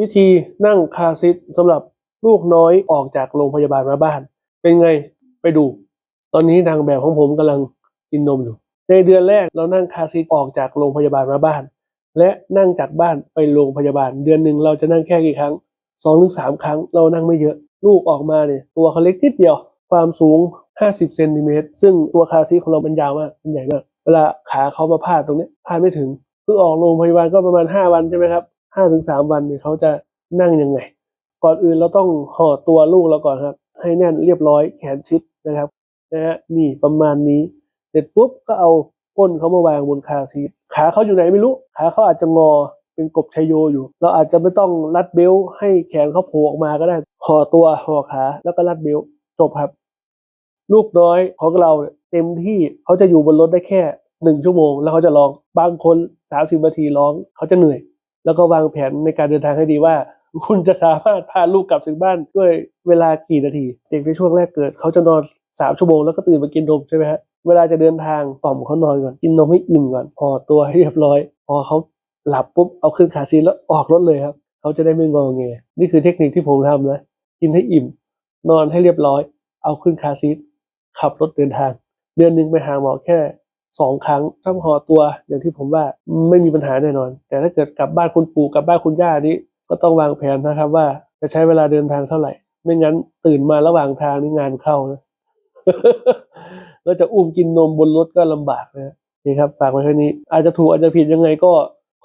วิธีนั่งคาซีทสำหรับลูกน้อยออกจากโรงพยาบาลมาบ้าน เป็นไงไปดู ตอนนี้นางแบบของผมกำลังกินนมอยู่ ในเดือนแรกเรานั่งคาซีทออกจากโรงพยาบาลมาบ้าน และนั่งจากบ้านไปโรงพยาบาล เดือนหนึ่งเราจะนั่งแค่กี่ครั้งสองถึงสามครั้งเรานั่งไม่เยอะลูกออกมาเนี่ยตัวเขาเล็กนิดเดียว ความสูง 50เซนติเมตรซึ่งตัวคาซีของเรามันยาวมากมันใหญ่มาก เวลาขาเขามาพาดตรงนี้พาดไม่ถึงเพิ่งออกโรงพยาบาลก็ประมาณ 5 วันใช่ไหมครับ ห้าถึงสามวันเนี่ยเขาจะนั่งยังไง ก่อนอื่นเราต้องห่อตัวลูกเราก่อนครับ ให้แน่นเรียบร้อยแขนชิดนะครับนะฮะนี่ประมาณนี้ เสร็จปุ๊บก็เอาก้นเขามาวางบนคาซีทขาเขาอยู่ไหนไม่รู้ ขาเขาอาจจะงอเป็นกบชายโยอยู่ เราอาจจะไม่ต้องรัดเบลต์ให้แขนเขาโผล่ออกมาก็ได้ห่อตัวห่อขาแล้วก็รัดเบลต์จบครับ ลูกน้อยของเราเต็มที่เขาจะอยู่บนรถได้แค่หนึ่งชั่วโมง แล้วเขาจะร้องบางคนสามสิบนาทีร้องเขาจะเหนื่อย แล้วก็วางแผนในการเดินทางให้ดีว่า คุณจะสามารถพาลูกกลับถึงบ้านด้วยเวลากี่นาที เด็กในช่วงแรกเกิด เขาจะนอนสามชั่วโมงแล้วก็ตื่นมากินนมใช่ไหมฮะเวลาจะเดินทางต่อมเขานอนก่อนกินนมให้อิ่มก่อนพอตัวให้เรียบร้อย พอเขาหลับปุ๊บเอาขึ้นขาซีทแล้วออกรถเลยครับ เขาจะได้ไม่งอแงนี่คือเทคนิคที่ผมทำนะกินให้อิ่ม นอนให้เรียบร้อย เอาขึ้นคาซีทขับรถเดินทาง เดือนหนึ่งไปหาหมอแค่ สองครั้งถ้าห่อตัวอย่างที่ผมว่าไม่มีปัญหาแน่นอน แต่ถ้าเกิดกลับบ้านคุณปู่กลับบ้านคุณย่านี้ก็ต้องวางแผนนะครับว่าจะใช้เวลาเดินทางเท่าไหร่ ไม่งั้นตื่นมาระหว่างทางนี่งานเข้านะแล้วจะอุ้มกินนมบนรถก็ลำบากนะนี่ครับฝากไว้แค่นี้ อาจจะถูกอาจจะผิดยังไงก็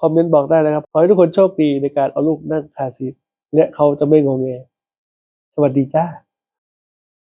คอมเมนต์บอกได้นะครับ ขอให้ทุกคนโชคดีในการเอาลูกนั่งคาซีและเขาจะไม่งอแงสวัสดีจ้า